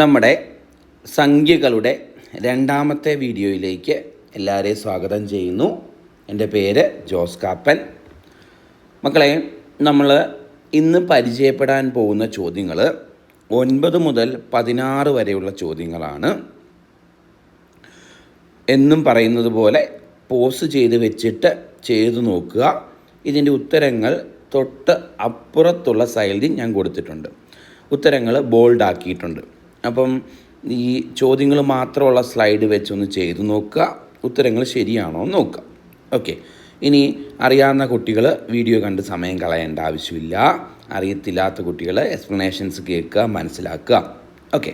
നമ്മുടെ സംഖ്യകളുടെ രണ്ടാമത്തെ വീഡിയോയിലേക്ക് എല്ലാവരെയും സ്വാഗതം ചെയ്യുന്നു. എന്റെ പേര് ജോസ് കാപ്പൻ. മക്കളെ നമ്മൾ ഇന്ന് പരിചയപ്പെടാൻ പോകുന്ന ചോദ്യങ്ങൾ ഒൻപത് മുതൽ പതിനാറ് വരെയുള്ള ചോദ്യങ്ങളാണ്. എന്നും പറയുന്നത് പോലെ പോസ് ചെയ്ത് വെച്ചിട്ട് ചെയ്തു നോക്കുക. ഇതിന്റെ ഉത്തരങ്ങൾ തൊട്ട് അപ്പുറത്തുള്ള സൈഡിൽ ഞാൻ കൊടുത്തിട്ടുണ്ട്. ഉത്തരങ്ങൾ ബോൾഡ് ആക്കിയിട്ടുണ്ട് അപ്പം ഈ ചോദ്യങ്ങൾ മാത്രമുള്ള സ്ലൈഡ് വെച്ചൊന്ന് ചെയ്തു നോക്കുക. ഉത്തരങ്ങൾ ശരിയാണോ എന്ന് നോക്കുക. ഓക്കെ. ഇനി അറിയാവുന്ന കുട്ടികൾ വീഡിയോ കണ്ട് സമയം കളയേണ്ട ആവശ്യമില്ല. അറിയത്തില്ലാത്ത കുട്ടികൾ എക്സ്പ്ലനേഷൻസ് കേൾക്കുക മനസ്സിലാക്കുക. ഓക്കെ.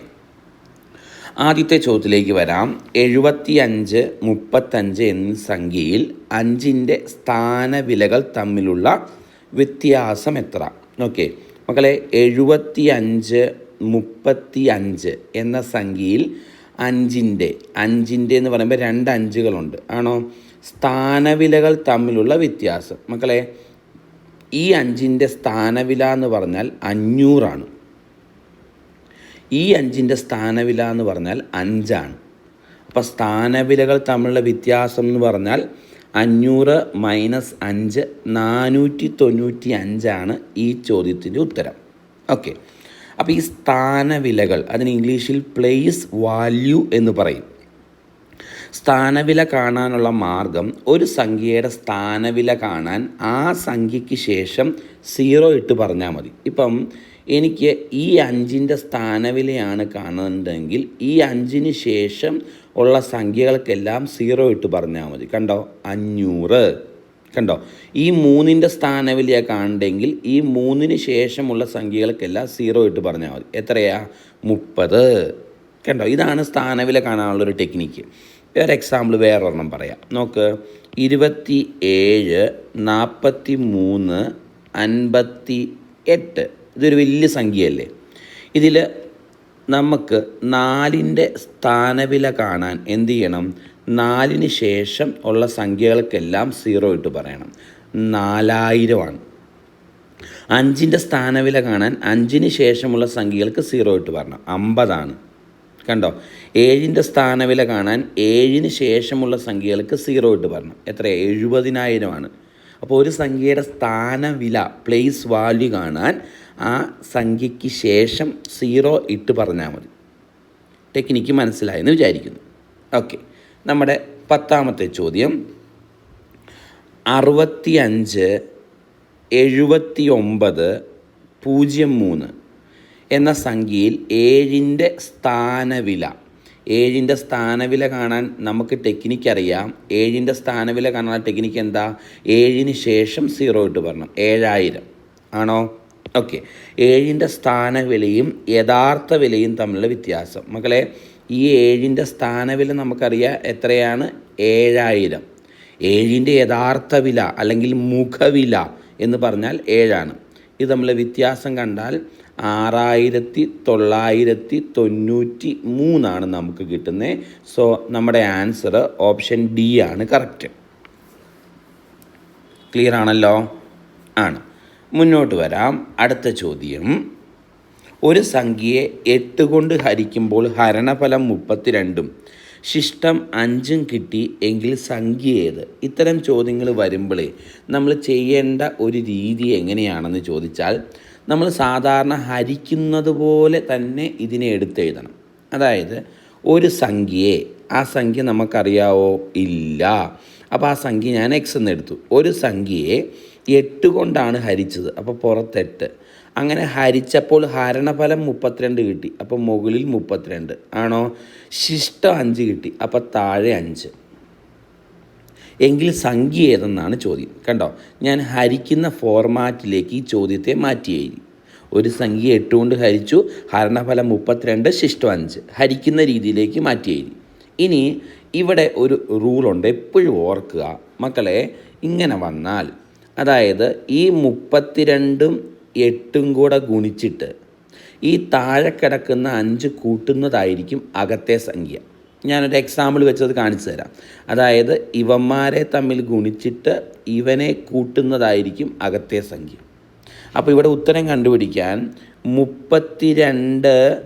ആദ്യത്തെ ചോദ്യത്തിലേക്ക് വരാം. എഴുപത്തി അഞ്ച് മുപ്പത്തഞ്ച് എന്നീ സംഖ്യയിൽ അഞ്ചിന്റെ സ്ഥാനവിലകൾ തമ്മിലുള്ള വ്യത്യാസം എത്ര? ഓക്കെ. മക്കളെ എഴുപത്തി അഞ്ച് മുപ്പത്തി അഞ്ച് എന്ന സംഖ്യയിൽ അഞ്ചിന്റെ അഞ്ചിന്റെ എന്ന് പറയുമ്പോൾ രണ്ട് അഞ്ചുകളുണ്ട്. ആണോ? സ്ഥാനവിലകൾ തമ്മിലുള്ള വ്യത്യാസം. മക്കളെ ഈ അഞ്ചിന്റെ സ്ഥാനവില എന്ന് പറഞ്ഞാൽ അഞ്ഞൂറാണ്. ഈ അഞ്ചിന്റെ സ്ഥാനവില എന്ന് പറഞ്ഞാൽ അഞ്ചാണ്. അപ്പോൾ സ്ഥാനവിലകൾ തമ്മിലുള്ള വ്യത്യാസം എന്ന് പറഞ്ഞാൽ അഞ്ഞൂറ് മൈനസ് അഞ്ച് നാനൂറ്റി തൊണ്ണൂറ്റി അഞ്ചാണ് ഈ ചോദ്യത്തിന്റെ ഉത്തരം. ഓക്കെ. അപ്പോൾ ഈ സ്ഥാനവിലകൾ അതിന് ഇംഗ്ലീഷിൽ പ്ലേസ് വാല്യൂ എന്ന് പറയും. സ്ഥാനവില കാണാനുള്ള മാർഗം ഒരു സംഖ്യയുടെ സ്ഥാനവില കാണാൻ ആ സംഖ്യയ്ക്ക് ശേഷം സീറോ ഇട്ട് പറഞ്ഞാൽ മതി. ഇപ്പം എനിക്ക് ഈ അഞ്ചിന്റെ സ്ഥാനവിലയാണ് കാണുന്നുണ്ടെങ്കിൽ ഈ അഞ്ചിന് ശേഷം ഉള്ള സംഖ്യകൾക്കെല്ലാം സീറോ ഇട്ട് പറഞ്ഞാൽ മതി. കണ്ടോ? അഞ്ഞൂറ്. കണ്ടോ? ഈ മൂന്നിന്റെ സ്ഥാനവിലയ കാണണ്ടെങ്കിൽ ഈ മൂന്നിന് ശേഷമുള്ള സംഖ്യകൾക്കെല്ലാം സീറോ ഇട്ട് പറഞ്ഞാൽ മതി. എത്രയാ? മുപ്പത്. കണ്ടോ? ഇതാണ് സ്ഥാനവില കാണാനുള്ളൊരു ടെക്നിക്ക് വേറെ എക്സാമ്പിൾ വേറൊരെണ്ണം പറയാം. നോക്ക്. ഇരുപത്തി ഏഴ് നാൽപ്പത്തി മൂന്ന് അൻപത്തി എട്ട് ഇതൊരു വലിയ സംഖ്യയല്ലേ? ഇതിൽ നമുക്ക് നാലിന്റെ സ്ഥാനവില കാണാൻ എന്ത് ചെയ്യണം? നാലിന് ശേഷം ഉള്ള സംഖ്യകൾക്കെല്ലാം സീറോ ഇട്ട് പറയണം. നാലായിരമാണ്. അഞ്ചിന്റെ സ്ഥാനവില കാണാൻ അഞ്ചിന് ശേഷമുള്ള സംഖ്യകൾക്ക് സീറോ ഇട്ട് പറയണം. അമ്പതാണ്. കണ്ടോ? ഏഴിന്റെ സ്ഥാനവില കാണാൻ ഏഴിന് ശേഷമുള്ള സംഖ്യകൾക്ക് സീറോ ഇട്ട് പറയണം. എത്ര എഴുപതിനായിരമാണ്. അപ്പോൾ ഒരു സംഖ്യയുടെ സ്ഥാനവില പ്ലേസ് വാല്യൂ കാണാൻ ആ സംഖ്യയ്ക്ക് ശേഷം സീറോ ഇട്ട് പറഞ്ഞാൽ മതി. ടെക്നിക്ക് മനസ്സിലായെന്ന് വിചാരിക്കുന്നു. ഓക്കെ നമ്മുടെ പത്താമത്തെ ചോദ്യം. അറുപത്തി അഞ്ച് എഴുപത്തി ഒമ്പത് പൂജ്യം മൂന്ന് എന്ന സംഖ്യയിൽ ഏഴിന്റെ സ്ഥാനവില. ഏഴിന്റെ സ്ഥാനവില കാണാൻ നമുക്ക് ടെക്നിക്ക് അറിയാം ഏഴിന്റെ സ്ഥാനവില കാണാൻ ടെക്നിക്ക് എന്താ? ഏഴിന് ശേഷം സീറോ ഇട്ട് പറഞ്ഞു ഏഴായിരം. ആണോ? ഓക്കെ. ഏഴിന്റെ സ്ഥാനവിലയും യഥാർത്ഥ വിലയും തമ്മിലുള്ള വ്യത്യാസം. മക്കളെ ഈ ഏഴിന്റെ സ്ഥാനവില നമുക്കറിയാം എത്രയാണ്? ഏഴായിരം. ഏഴിന്റെ യഥാർത്ഥ വില അല്ലെങ്കിൽ മുഖവില എന്ന് പറഞ്ഞാൽ ഏഴാണ്. ഇത് നമ്മൾ വ്യത്യാസം കണ്ടാൽ ആറായിരത്തി തൊള്ളായിരത്തി തൊണ്ണൂറ്റി മൂന്നാണ് നമുക്ക് കിട്ടുന്നത് സോ നമ്മുടെ ആൻസർ ഓപ്ഷൻ ഡി ആണ്. കറക്റ്റ്. ക്ലിയർ ആണല്ലോ? ആണ്. മുന്നോട്ട് വരാം. അടുത്ത ചോദ്യം. ഒരു സംഖ്യയെ എട്ട് കൊണ്ട് ഹരിക്കുമ്പോൾ ഹരണഫലം മുപ്പത്തിരണ്ടും ശിഷ്ടം അഞ്ചും കിട്ടി എങ്കിൽ സംഖ്യ ഏത്? ഇത്തരം ചോദ്യങ്ങൾ വരുമ്പോഴേ നമ്മൾ ചെയ്യേണ്ട ഒരു രീതി എങ്ങനെയാണെന്ന് ചോദിച്ചാൽ നമ്മൾ സാധാരണ ഹരിക്കുന്നത് പോലെ തന്നെ ഇതിനെ എടുത്തെഴുതണം അതായത് ഒരു സംഖ്യയെ ആ സംഖ്യ നമുക്കറിയാവോ? ഇല്ല. അപ്പോൾ ആ സംഖ്യ ഞാൻ എക്സ് എന്ന് എടുത്തു. ഒരു സംഖ്യയെ എട്ട് കൊണ്ടാണ് ഹരിച്ചത്. അപ്പോൾ പുറത്തെട്ട്. അങ്ങനെ ഹരിച്ചപ്പോൾ ഹരണഫലം മുപ്പത്തിരണ്ട് കിട്ടി. അപ്പോൾ മുകളിൽ മുപ്പത്തിരണ്ട്. ആണോ? ശിഷ്ടം അഞ്ച് കിട്ടി. അപ്പോൾ താഴെ അഞ്ച്. എങ്കിൽ സംഖ്യ ഏതെന്നാണ് ചോദ്യം. കണ്ടോ? ഞാൻ ഹരിക്കുന്ന ഫോർമാറ്റിലേക്ക് ഈ ചോദ്യത്തെ മാറ്റി എഴുതി ഒരു സംഖ്യ എട്ട് കൊണ്ട് ഹരിച്ചു. ഹരണഫലം മുപ്പത്തിരണ്ട് ശിഷ്ടം അഞ്ച്. ഹരിക്കുന്ന രീതിയിലേക്ക് മാറ്റി എഴുതി ഇനി ഇവിടെ ഒരു റൂളുണ്ട് എപ്പോഴും ഓർക്കുക. മക്കളെ ഇങ്ങനെ വന്നാൽ അതായത് ഈ മുപ്പത്തിരണ്ടും എട്ടും കൂടെ ഗുണിച്ചിട്ട് ഈ താഴെ കിടക്കുന്ന അഞ്ച് കൂട്ടുന്നതായിരിക്കും അകത്തെ സംഖ്യ. ഞാനൊരു എക്സാമ്പിൾ വെച്ചത് കാണിച്ചു തരാം. അതായത് ഇവന്മാരെ തമ്മിൽ ഗുണിച്ചിട്ട് ഇവനെ കൂട്ടുന്നതായിരിക്കും അകത്തെ സംഖ്യ. അപ്പോൾ ഇവിടെ ഉത്തരം കണ്ടുപിടിക്കാൻ മുപ്പത്തിരണ്ട്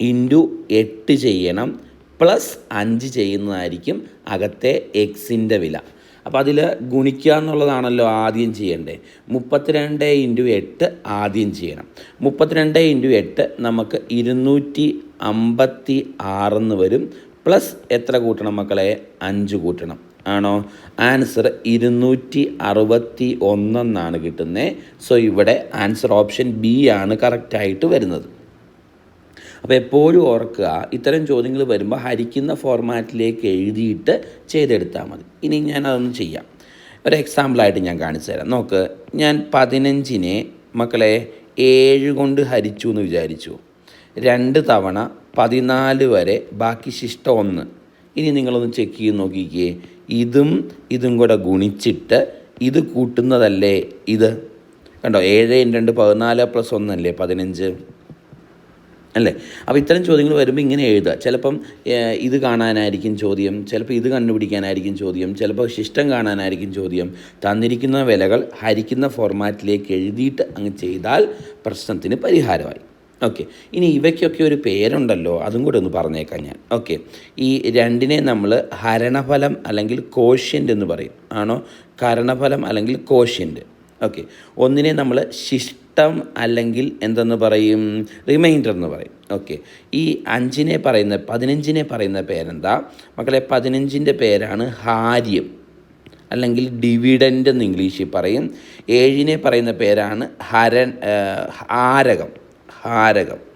ഇന്റു എട്ട് ചെയ്യണം പ്ലസ് അഞ്ച് ചെയ്യുന്നതായിരിക്കും അകത്തെ എക്സിന്റെ വില. അപ്പോൾ അതിൽ ഗുണിക്കുക എന്നുള്ളതാണല്ലോ ആദ്യം ചെയ്യേണ്ടത്. മുപ്പത്തിരണ്ട് ഇന്റു എട്ട് ആദ്യം ചെയ്യണം. മുപ്പത്തിരണ്ട് ഇന്റു എട്ട് നമുക്ക് ഇരുന്നൂറ്റി അമ്പത്തി ആറെന്ന് വരും. പ്ലസ് എത്ര കൂട്ടണം മക്കളെ? അഞ്ച് കൂട്ടണം. ആണോ? ആൻസർ ഇരുന്നൂറ്റി അറുപത്തി ഒന്നെന്നാണ് കിട്ടുന്നത്. സോ ഇവിടെ ആൻസർ ഓപ്ഷൻ ബി ആണ് കറക്റ്റായിട്ട് വരുന്നത്. അപ്പോൾ എപ്പോഴും ഓർക്കുക ഇത്തരം ചോദ്യങ്ങൾ വരുമ്പോൾ ഹരിക്കുന്ന ഫോർമാറ്റിലേക്ക് എഴുതിയിട്ട് ചെയ്തെടുത്താൽ മതി. ഇനി ഞാൻ അതൊന്ന് ചെയ്യാം. ഒരു എക്സാമ്പിളായിട്ട് ഞാൻ കാണിച്ചു തരാം. നോക്ക് ഞാൻ പതിനഞ്ചിനെ മക്കളെ ഏഴ് കൊണ്ട് ഹരിച്ചു എന്ന് വിചാരിച്ചു. രണ്ട് തവണ പതിനാല് വരെ ബാക്കി ശിഷ്ടം ഒന്ന്. ഇനി നിങ്ങളൊന്ന് ചെക്ക് ചെയ്ത് നോക്കിക്കേ. ഇതും ഇതും കൂടെ ഗുണിച്ചിട്ട് ഇത് കൂട്ടുന്നതല്ലേ ഇത്? കണ്ടോ ഏഴ് രണ്ട് പതിനാല് പ്ലസ് ഒന്നല്ലേ പതിനഞ്ച്? അല്ലേ? അപ്പോൾ ഇത്തരം ചോദ്യങ്ങൾ വരുമ്പോൾ ഇങ്ങനെ എഴുതുക. ചിലപ്പം ഇത് കാണാനായിരിക്കും ചോദ്യം ചിലപ്പോൾ ഇത് കണ്ടുപിടിക്കാനായിരിക്കും ചോദ്യം ചിലപ്പോൾ ശിഷ്ടം കാണാനായിരിക്കും ചോദ്യം. തന്നിരിക്കുന്ന വിലകൾ ഹരിക്കുന്ന ഫോർമാറ്റിലേക്ക് എഴുതിയിട്ട് അങ്ങ് ചെയ്താൽ പ്രശ്നത്തിന് പരിഹാരമായി. ഓക്കെ. ഇനി ഇവയ്ക്കൊക്കെ ഒരു പേരുണ്ടല്ലോ അതും കൂടെ ഒന്ന് പറഞ്ഞേക്കാം ഞാൻ. ഓക്കെ. ഈ രണ്ടിനെ നമ്മൾ ഹരണഫലം അല്ലെങ്കിൽ കോഷ്യന്റ് എന്ന് പറയും. ആണോ? കരണഫലം അല്ലെങ്കിൽ കോഷ്യന്റ് ഓക്കെ. ഒന്നിനെ നമ്മൾ ശിഷ്ടം അല്ലെങ്കിൽ എന്തെന്ന് പറയും? റിമൈൻഡർ എന്ന് പറയും. ഓക്കെ ഈ അഞ്ചിനെ പറയുന്ന പതിനഞ്ചിനെ പറയുന്ന പേരെന്താ? മക്കളെ പതിനഞ്ചിന്റെ പേരാണ് ഹാര്യം. അല്ലെങ്കിൽ ഡിവിഡന്റ് എന്ന് ഇംഗ്ലീഷിൽ പറയും. ഏഴിനെ പറയുന്ന പേരാണ് ഹരൻ ഹാരകം. ഹാരകം.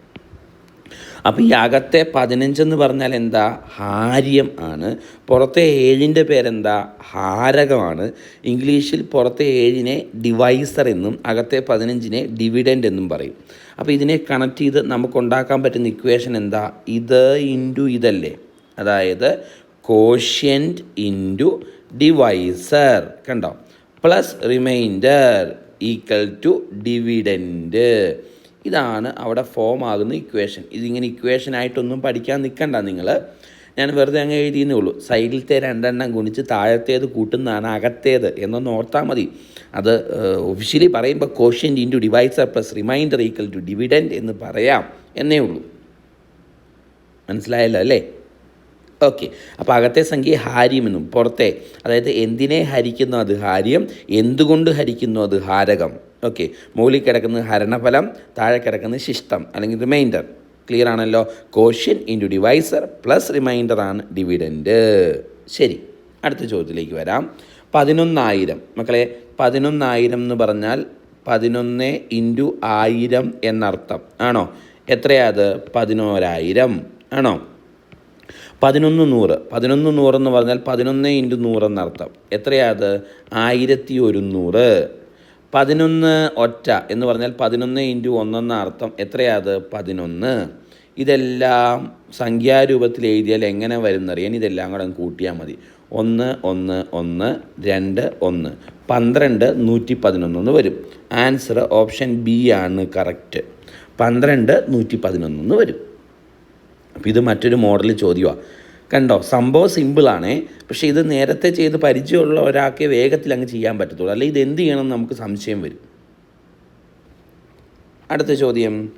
അപ്പോൾ ഈ അകത്തെ പതിനഞ്ചെന്ന് പറഞ്ഞാൽ എന്താ? ഹാര്യം ആണ്. പുറത്തെ ഏഴിന്റെ പേരെന്താ? ഹാരകമാണ്. ഇംഗ്ലീഷിൽ പുറത്തെ ഏഴിനെ ഡിവൈസർ എന്നും അകത്തെ പതിനഞ്ചിനെ ഡിവിഡന്റ് എന്നും പറയും. അപ്പോൾ ഇതിനെ കണക്ട് ചെയ്ത് നമുക്ക് ഉണ്ടാക്കാൻ പറ്റുന്ന ഇക്വേഷൻ എന്താ? ഇത് ഇന്റു ഇതല്ലേ? അതായത് കോഷ്യന്റ് ഇന്റു ഡിവൈസർ കണ്ടോ? Plus remainder equal to dividend ഇതാണ് അവിടെ ഫോം ആകുന്ന ഇക്വേഷൻ ഇതിങ്ങനെ ഇക്വേഷൻ ആയിട്ടൊന്നും പഠിക്കാൻ നിൽക്കണ്ട നിങ്ങൾ ഞാൻ വെറുതെ അങ്ങ് എഴുതിയെന്നേ ഉള്ളൂ. സൈഡിലത്തെ രണ്ടെണ്ണം ഗുണിച്ച് താഴത്തേത് കൂട്ടുന്നതാണ് അകത്തേത് എന്നൊന്ന് ഓർത്താൽ മതി. അത് ഒഫീഷ്യലി പറയുമ്പോൾ quotient into divisor plus remainder equal to dividend എന്ന് പറയാം എന്നേ ഉള്ളൂ. മനസ്സിലായല്ലോ അല്ലേ? ഓക്കെ അപ്പോൾ അകത്തെ സംഖ്യ ഹാര്യമെന്നും പുറത്തെ. അതായത് എന്തിനെ ഹരിക്കുന്നു അത് ഹാര്യം എന്തുകൊണ്ട് ഹരിക്കുന്നു അത് ഹാരകം? ഓക്കെ മുകളിൽ കിടക്കുന്നത് ഹരണഫലം താഴെ കിടക്കുന്നത് ശിഷ്ടം അല്ലെങ്കിൽ റിമൈൻഡർ ക്ലിയർ ആണല്ലോ? Quotient into divisor plus remainder ആണ് ഡിവിഡൻഡ് ശരി. അടുത്ത ചോദ്യത്തിലേക്ക് വരാം. പതിനൊന്നായിരം. മക്കളെ പതിനൊന്നായിരം എന്ന് പറഞ്ഞാൽ പതിനൊന്ന് ഇന്റു ആയിരം എന്നർത്ഥം. ആണോ? എത്രയാത് പതിനോരായിരം. ആണോ? പതിനൊന്ന് നൂറ്. പതിനൊന്ന് നൂറെന്ന് പറഞ്ഞാൽ പതിനൊന്ന് ഇന്റു നൂറെന്നർത്ഥം എത്രയാത് ആയിരത്തി ഒരുന്നൂറ്. പതിനൊന്ന് ഒറ്റ എന്ന് പറഞ്ഞാൽ പതിനൊന്ന് ഇന്റു ഒന്നെന്ന അർത്ഥം എത്രയാത്? പതിനൊന്ന്. ഇതെല്ലാം സംഖ്യാരൂപത്തിൽ എഴുതിയാൽ എങ്ങനെ വരുന്നറിയാൻ ഇതെല്ലാം കൂടെ കൂട്ടിയാൽ മതി. ഒന്ന് ഒന്ന് ഒന്ന് രണ്ട് ഒന്ന്. പന്ത്രണ്ട് നൂറ്റി പതിനൊന്നെന്ന് വരും. ആൻസർ ഓപ്ഷൻ ബി ആണ് കറക്റ്റ്. പന്ത്രണ്ട് നൂറ്റി പതിനൊന്നെന്ന് വരും. അപ്പോൾ ഇത് മറ്റൊരു മോഡൽ ചോദ്യമാണ് കണ്ടോ? സംഭവം സിമ്പിളാണേ പക്ഷേ ഇത് നേരത്തെ ചെയ്ത് പരിചയമുള്ള ഒരാൾക്ക് വേഗത്തിൽ അങ്ങ് ചെയ്യാൻ പറ്റത്തുള്ളൂ. അല്ലെങ്കിൽ ഇത് എന്ത് ചെയ്യണം നമുക്ക് സംശയം വരും. അടുത്ത ചോദ്യം.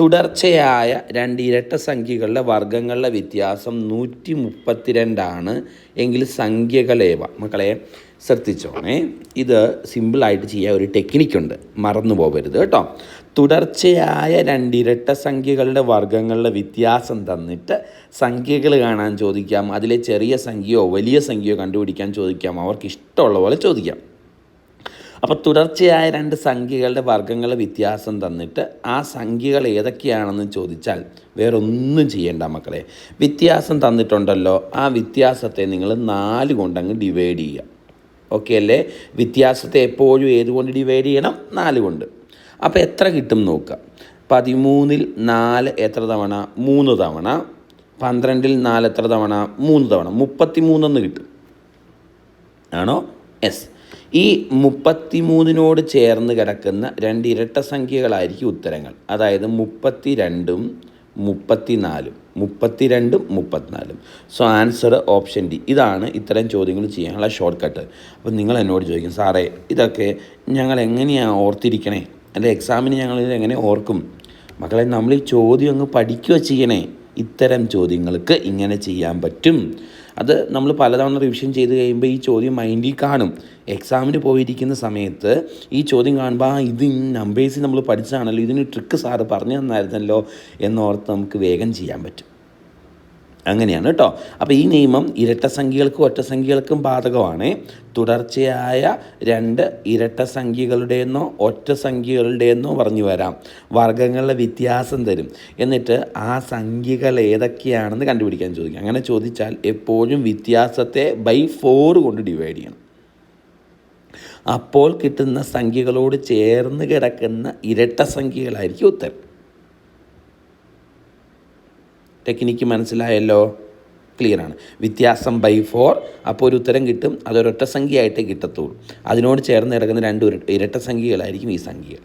തുടർച്ചയായ രണ്ട് ഇരട്ട സംഖ്യകളുടെ വർഗങ്ങളുടെ വ്യത്യാസം നൂറ്റി മുപ്പത്തിരണ്ടാണ് എങ്കിൽ സംഖ്യകളേവ? മക്കളെ ശ്രദ്ധിച്ചോണേ. ഇത് സിമ്പിളായിട്ട് ചെയ്യാൻ ഒരു ടെക്നിക്കുണ്ട് മറന്നു പോകരുത് കേട്ടോ. തുടർച്ചയായ രണ്ടിരട്ട സംഖ്യകളുടെ വർഗങ്ങളുടെ വ്യത്യാസം തന്നിട്ട് സംഖ്യകൾ കാണാൻ ചോദിക്കാം. അതിലെ ചെറിയ സംഖ്യയോ വലിയ സംഖ്യയോ കണ്ടുപിടിക്കാൻ ചോദിക്കാം. അവർക്ക് ഇഷ്ടമുള്ള പോലെ ചോദിക്കാം. അപ്പോൾ തുടർച്ചയായ രണ്ട് സംഖ്യകളുടെ വർഗങ്ങളുടെ വ്യത്യാസം തന്നിട്ട് ആ സംഖ്യകൾ ഏതൊക്കെയാണെന്ന് ചോദിച്ചാൽ വേറൊന്നും ചെയ്യേണ്ട മക്കളെ. വ്യത്യാസം തന്നിട്ടുണ്ടല്ലോ. ആ വ്യത്യാസത്തെ നിങ്ങൾ നാല് കൊണ്ടങ്ങ് ഡിവൈഡ് ചെയ്യുക. ഓക്കെ അല്ലേ വ്യത്യാസത്തെ എപ്പോഴും ഏതുകൊണ്ട് ഡിവൈഡ് ചെയ്യണം? നാല് കൊണ്ട്. അപ്പോൾ എത്ര കിട്ടും നോക്കുക. പതിമൂന്നിൽ നാല് എത്ര തവണ? മൂന്ന് തവണ. പന്ത്രണ്ടിൽ നാല് എത്ര തവണ? മൂന്ന് തവണ. മുപ്പത്തി മൂന്നെന്ന് കിട്ടും. ആണോ? എസ് ഈ മുപ്പത്തിമൂന്നിനോട് ചേർന്ന് കിടക്കുന്ന രണ്ട് ഇരട്ട സംഖ്യകളായിരിക്കും ഉത്തരങ്ങൾ. അതായത് മുപ്പത്തി രണ്ടും മുപ്പത്തിനാലും മുപ്പത്തിരണ്ടും മുപ്പത്തിനാലും. സോ ആൻസർ ഓപ്ഷൻ ഡി ഇതാണ് ഇത്തരം ചോദ്യങ്ങൾ ചെയ്യാനുള്ള ഷോർട്ട് കട്ട് അപ്പോൾ നിങ്ങൾ എന്നോട് ചോദിക്കും സാറേ ഇതൊക്കെ ഞങ്ങൾ എങ്ങനെയാണ് ഓർത്തിരിക്കണേ? അല്ലെ എക്സാമിന് ഞങ്ങൾ ഇത് എങ്ങനെ ഓർക്കും? മക്കളെ നമ്മൾ ഈ ചോദ്യം അങ്ങ് പഠിക്കുക ചെയ്യണേ. ഇത്തരം ചോദ്യങ്ങൾക്ക് ഇങ്ങനെ ചെയ്യാൻ പറ്റും. അത് നമ്മൾ പലതവണ റിവിഷൻ ചെയ്ത് കഴിയുമ്പോൾ ഈ ചോദ്യം മൈൻഡിൽ കാണും. എക്സാമിന് പോയിരിക്കുന്ന സമയത്ത് ഈ ചോദ്യം കാണുമ്പോൾ ആ ഇത് നമ്പേഴ്സ് നമ്മൾ പഠിച്ചതാണല്ലോ ഇതിന് ട്രിക്ക് സാറ് പറഞ്ഞു തന്നായിരുന്നല്ലോ എന്നോർത്ത് നമുക്ക് വേഗം ചെയ്യാൻ പറ്റും. അങ്ങനെയാണ് കേട്ടോ. അപ്പോൾ ഈ നിയമം ഇരട്ട സംഖ്യകൾക്കും ഒറ്റ സംഖ്യകൾക്കും ബാധകമാണ്. തുടർച്ചയായ രണ്ട് ഇരട്ട സംഖ്യകളുടെയെന്നോ ഒറ്റ സംഖ്യകളുടെയെന്നോ പറഞ്ഞു വരാം. വർഗങ്ങളുടെ വ്യത്യാസം തരും. എന്നിട്ട് ആ സംഖ്യകൾ ഏതൊക്കെയാണെന്ന് കണ്ടുപിടിക്കാൻ ചോദിക്കും. അങ്ങനെ ചോദിച്ചാൽ എപ്പോഴും വ്യത്യാസത്തെ ബൈ ഫോർ കൊണ്ട് ഡിവൈഡ് ചെയ്യണം. അപ്പോൾ കിട്ടുന്ന സംഖ്യകളോട് ചേർന്ന് കിടക്കുന്ന ഇരട്ട സംഖ്യകളായിരിക്കും ഉത്തരം. ടെക്നിക്ക് മനസ്സിലായല്ലോ? ക്ലിയർ ആണ് വ്യത്യാസം ബൈ ഫോർ അപ്പോൾ ഒരു ഉത്തരം കിട്ടും. അതൊരൊറ്റ സംഖ്യയായിട്ടേ കിട്ടത്തുള്ളൂ. അതിനോട് ചേർന്ന് കിടക്കുന്ന രണ്ട് ഇരട്ട സംഖ്യകളായിരിക്കും ഈ സംഖ്യകൾ.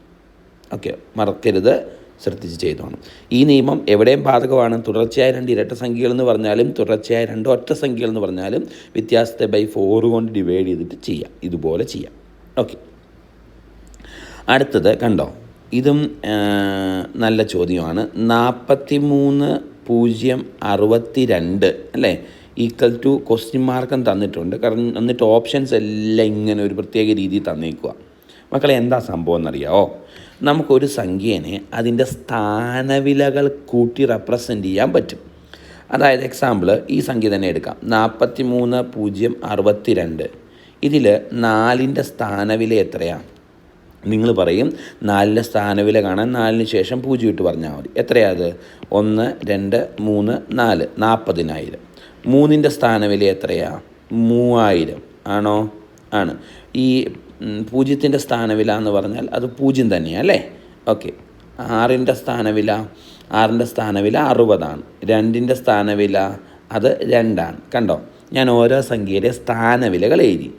ഓക്കെ. മറക്കരുത്. ശ്രദ്ധിച്ച് ചെയ്തോണം. ഈ നിയമം എവിടെയും ബാധകമാണ്. തുടർച്ചയായ രണ്ട് ഇരട്ട സംഖ്യകൾ എന്ന് പറഞ്ഞാലും തുടർച്ചയായ രണ്ട് ഒറ്റ സംഖ്യകൾ എന്ന് പറഞ്ഞാലും വ്യത്യാസത്തെ ബൈ ഫോർ കൊണ്ട് ഡിവൈഡ് ചെയ്തിട്ട് ചെയ്യാം. ഇതുപോലെ ചെയ്യാം. ഓക്കെ. അടുത്തത് കണ്ടോ? ഇതും നല്ല ചോദ്യമാണ്. നാൽപ്പത്തി മൂന്ന് പൂജ്യം അറുപത്തി രണ്ട് അല്ലേ ഈക്വൽ ടു ക്വസ്റ്റ്യൻ മാർക്കും തന്നിട്ടുണ്ട്. കാരണം എന്നിട്ട് ഓപ്ഷൻസ് എല്ലാം ഇങ്ങനെ ഒരു പ്രത്യേക രീതിയിൽ തന്നേക്കുക മക്കളെ എന്താ സംഭവം എന്നറിയാമോ നമുക്കൊരു സംഖ്യേനെ അതിന്റെ സ്ഥാനവിലകൾ കൂട്ടി റെപ്രസെന്റ് ചെയ്യാൻ പറ്റും. അതായത് എക്സാമ്പിൾ ഈ സംഖ്യ തന്നെ എടുക്കാം. നാൽപ്പത്തി മൂന്ന് പൂജ്യം അറുപത്തി രണ്ട് ഇതിൽ നാലിന്റെ സ്ഥാനവില എത്രയാണ് നിങ്ങൾ പറയും നാലിന്റെ സ്ഥാനവില കാണാൻ നാലിന് ശേഷം പൂജ്യം ഇട്ട് പറഞ്ഞാൽ മതി. എത്രയാത് ഒന്ന് രണ്ട് മൂന്ന് നാല്. നാൽപ്പതിനായിരം. മൂന്നിന്റെ സ്ഥാനവില എത്രയാണ് മൂവായിരം. ആണോ? ആണ്. ഈ പൂജ്യത്തിന്റെ സ്ഥാനവില എന്ന് പറഞ്ഞാൽ അത് പൂജ്യം തന്നെയാണ് അല്ലേ? ഓക്കെ. ആറിന്റെ സ്ഥാനവില ആറിന്റെ സ്ഥാനവില അറുപതാണ്. രണ്ടിന്റെ സ്ഥാനവില അത് രണ്ടാണ്. കണ്ടോ? ഞാൻ ഓരോ സംഖ്യയുടെ സ്ഥാനവിലകൾ എഴുതി.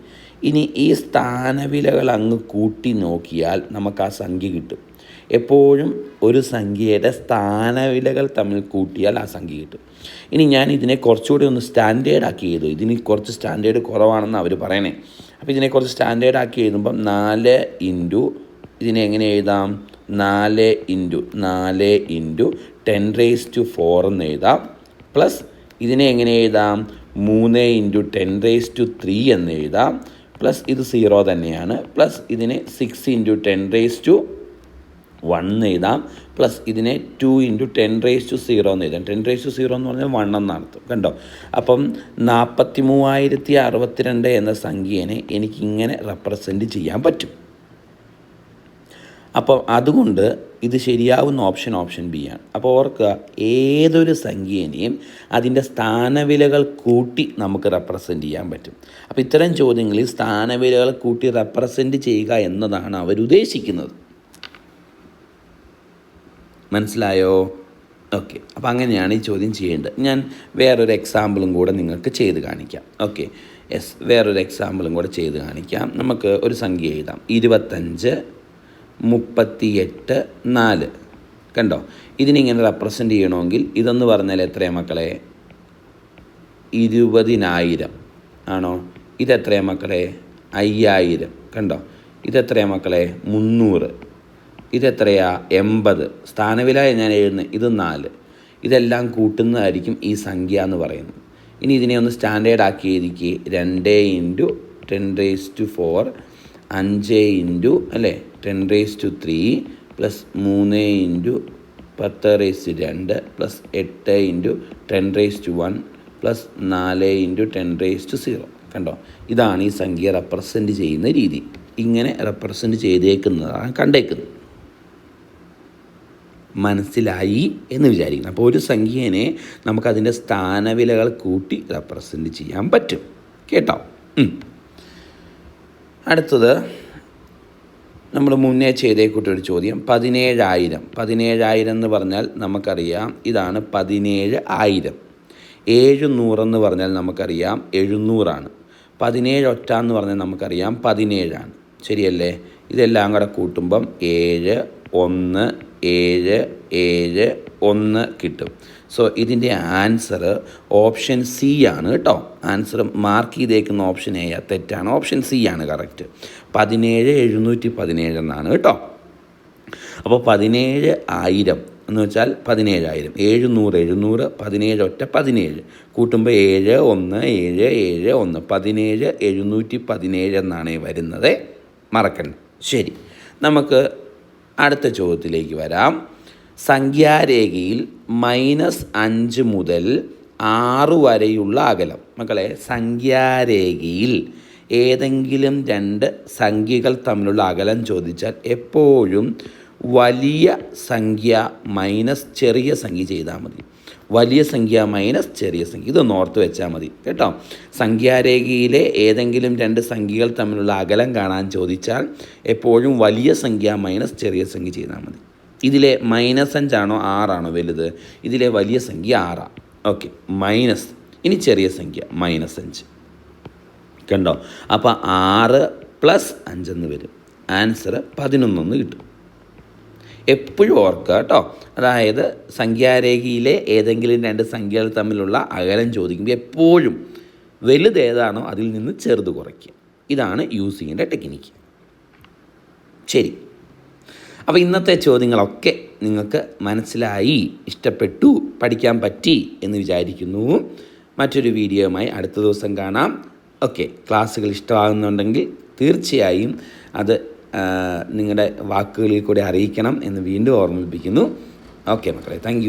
ഇനി ഈ സ്ഥാനവിലകൾ അങ്ങ് കൂട്ടി നോക്കിയാൽ നമുക്ക് ആ സംഖ്യ കിട്ടും. എപ്പോഴും ഒരു സംഖ്യയുടെ സ്ഥാനവിലകൾ തമ്മിൽ കൂട്ടിയാൽ ആ സംഖ്യ കിട്ടും. ഇനി ഞാൻ ഇതിനെ കുറച്ചുകൂടി ഒന്ന് സ്റ്റാൻഡേർഡ് ആക്കി എഴുതും. ഇതിന് കുറച്ച് സ്റ്റാൻഡേർഡ് കുറവാണെന്ന് അവർ പറയണേ. അപ്പോൾ ഇതിനെ കുറച്ച് സ്റ്റാൻഡേർഡ് ആക്കി എഴുതുമ്പം നാല് ഇന്റു ഇതിനെ എങ്ങനെ എഴുതാം? നാല് ഇന്റു നാല് into ten raise to four എന്ന് എഴുതാം. പ്ലസ് ഇതിനെ എങ്ങനെ എഴുതാം? മൂന്ന് into ten raise to three എന്ന് എഴുതാം. പ്ലസ് ഇത് സീറോ തന്നെയാണ്. പ്ലസ് ഇതിനെ six into ten raise to one എഴുതാം. പ്ലസ് ഇതിനെ two into ten raise to zero എന്ന് എഴുതാം. ടെൻ റേസ് ടു സീറോ എന്ന് പറഞ്ഞാൽ വൺ എന്നാണ് അർത്ഥം കണ്ടോ? അപ്പം നാൽപ്പത്തി മൂവായിരത്തി അറുപത്തിരണ്ട് എന്ന സംഖ്യേനെ എനിക്കിങ്ങനെ റെപ്രസെന്റ് ചെയ്യാൻ പറ്റും. അപ്പോൾ അതുകൊണ്ട് ഇത് ശരിയാവുന്ന ഓപ്ഷൻ ഓപ്ഷൻ ബി ആണ്. അപ്പോൾ ഓർക്കുക ഏതൊരു സംഖ്യേനെയും അതിന്റെ സ്ഥാനവിലകൾ കൂട്ടി നമുക്ക് റെപ്രസെന്റ് ചെയ്യാൻ പറ്റും. അപ്പോൾ ഇത്തരം ചോദ്യങ്ങളിൽ സ്ഥാനവിലകൾ കൂട്ടി റെപ്രസെന്റ് ചെയ്യുക എന്നതാണ് അവരുദ്ദേശിക്കുന്നത് മനസ്സിലായോ? ഓക്കെ. അപ്പോൾ അങ്ങനെയാണ് ഈ ചോദ്യം ചെയ്യേണ്ടത്. ഞാൻ വേറൊരു എക്സാമ്പിളും കൂടെ നിങ്ങൾക്ക് ചെയ്ത് കാണിക്കാം. ഓക്കെ. യെസ് വേറൊരു എക്സാമ്പിളും കൂടെ ചെയ്ത് കാണിക്കാം. നമുക്ക് ഒരു സംഖ്യ എഴുതാം. ഇരുപത്തഞ്ച് മുപ്പത്തിയെട്ട് നാല്. കണ്ടോ? ഇതിനിങ്ങനെ റെപ്രസെന്റ് ചെയ്യണമെങ്കിൽ ഇതെന്ന് പറഞ്ഞാൽ എത്രയാണ് മക്കളെ? ഇരുപതിനായിരം. ആണോ? ഇതെത്രയാ മക്കളെ? അയ്യായിരം. കണ്ടോ? ഇതെത്രയാ മക്കളെ? മുന്നൂറ്. ഇതെത്രയാ എൺപത്. സ്ഥാനവില ഞാൻ എഴുതുന്നത് ഇത് നാല്. ഇതെല്ലാം കൂട്ടുന്നതായിരിക്കും ഈ സംഖ്യ എന്ന് പറയുന്നത്. ഇനി ഇതിനെ ഒന്ന് സ്റ്റാൻഡേർഡ് ആക്കി എഴുതിക്ക്. രണ്ട് into ten raise to four അഞ്ച് ഇന്റു അല്ലേ? Ten raise to three plus മൂന്ന് ഇന്റു പത്ത് റേസ് ടു രണ്ട് പ്ലസ് എട്ട് into ten raise to one plus നാല് into ten raise to zero. കണ്ടോ? ഇതാണ് ഈ സംഖ്യ റെപ്രസെന്റ് ചെയ്യുന്ന രീതി. ഇങ്ങനെ റെപ്രസെന്റ് ചെയ്തേക്കുന്നതാണ് കണ്ടേക്കുന്നത്. മനസ്സിലായി എന്ന് വിചാരിക്കുന്നു. അപ്പോൾ ഒരു സംഖ്യേനെ നമുക്കതിന്റെ സ്ഥാനവിലകൾ കൂട്ടി റെപ്രസെന്റ് ചെയ്യാൻ പറ്റും. കേട്ടോ. അടുത്തത് നമ്മൾ മുന്നേ ചെയ്തേക്കൂട്ടൊരു ചോദ്യം പതിനേഴായിരം. പതിനേഴായിരം എന്ന് പറഞ്ഞാൽ നമുക്കറിയാം ഇതാണ് പതിനേഴ് ആയിരം. ഏഴ് നൂറെന്ന് പറഞ്ഞാൽ നമുക്കറിയാം എഴുന്നൂറാണ്. പതിനേഴ് ഒറ്റ എന്ന് പറഞ്ഞാൽ നമുക്കറിയാം പതിനേഴാണ്. ശരിയല്ലേ? ഇതെല്ലാം കൂടെ കൂട്ടുമ്പം ഏഴ് ഒന്ന് ഏഴ് ഏഴ് ഒന്ന് കിട്ടും. സോ ഇതിന്റെ ആൻസർ ഓപ്ഷൻ സി ആണ് കേട്ടോ. ആൻസർ മാർക്ക് ചെയ്തേക്കുന്ന ഓപ്ഷൻ എ തെറ്റാണ്. ഓപ്ഷൻ സി ആണ് കറക്റ്റ് പതിനേഴ് എഴുന്നൂറ്റി പതിനേഴ് എന്നാണ് കേട്ടോ. അപ്പോൾ പതിനേഴ് ആയിരം എന്ന് വെച്ചാൽ പതിനേഴായിരം എഴുന്നൂറ് എഴുന്നൂറ് പതിനേഴ് ഒറ്റ പതിനേഴ്. കൂട്ടുമ്പോൾ ഏഴ് ഒന്ന് ഏഴ് ഏഴ് ഒന്ന്. പതിനേഴ് എഴുന്നൂറ്റി പതിനേഴ് എന്നാണ് വരുന്നത്. മറക്കണ്ട. ശരി. നമുക്ക് അടുത്ത ചോദ്യത്തിലേക്ക് വരാം. സംഖ്യാരേഖയിൽ മൈനസ് അഞ്ച് മുതൽ ആറ് വരെയുള്ള അകലം. മക്കളെ സംഖ്യാരേഖയിൽ ഏതെങ്കിലും രണ്ട് സംഖ്യകൾ തമ്മിലുള്ള അകലം ചോദിച്ചാൽ എപ്പോഴും വലിയ സംഖ്യ മൈനസ് ചെറിയ സംഖ്യ ചെയ്താൽ മതി. വലിയ സംഖ്യ മൈനസ് ചെറിയ സംഖ്യ. ഇതൊന്ന് ഓർത്ത് വെച്ചാൽ മതി. കേട്ടോ? സംഖ്യാരേഖയിലെ ഏതെങ്കിലും രണ്ട് സംഖ്യകൾ തമ്മിലുള്ള അകലം കാണാൻ ചോദിച്ചാൽ എപ്പോഴും വലിയ സംഖ്യ മൈനസ് ചെറിയ സംഖ്യ ചെയ്താൽ മതി. ഇതിലെ മൈനസ് അഞ്ചാണോ ആറാണോ വലുത്? ഇതിലെ വലിയ സംഖ്യ ആറാണ് ഓക്കെ മൈനസ് ഇനി ചെറിയ സംഖ്യ മൈനസ് അഞ്ച്. കണ്ടോ? അപ്പോൾ ആറ് പ്ലസ് അഞ്ചെന്ന് വരും. ആൻസർ പതിനൊന്നെന്ന് കിട്ടും. എപ്പോഴും ഓർക്കുക കേട്ടോ. അതായത് സംഖ്യാരേഖയിലെ ഏതെങ്കിലും രണ്ട് സംഖ്യകൾ തമ്മിലുള്ള അകലം ചോദിക്കുമ്പോൾ എപ്പോഴും വലുത് ഏതാണോ അതിൽ നിന്ന് ചെറുത് കുറയ്ക്കുക. ഇതാണ് യൂസ് ചെയ്യേണ്ട ടെക്നിക്ക് ശരി. അപ്പോൾ ഇന്നത്തെ ചോദ്യങ്ങളൊക്കെ നിങ്ങൾക്ക് മനസ്സിലായി ഇഷ്ടപ്പെട്ടു പഠിക്കാൻ പറ്റി എന്ന് വിചാരിക്കുന്നു. മറ്റൊരു വീഡിയോയുമായി അടുത്ത ദിവസം കാണാം. ഓക്കെ ക്ലാസ്സുകൾ ഇഷ്ടമാകുന്നുണ്ടെങ്കിൽ തീർച്ചയായും അത് നിങ്ങളുടെ വാക്കുകളിൽ കൂടെ അറിയിക്കണം എന്ന് വീണ്ടും ഓർമ്മിപ്പിക്കുന്നു. ഓക്കെ മക്കളെ താങ്ക്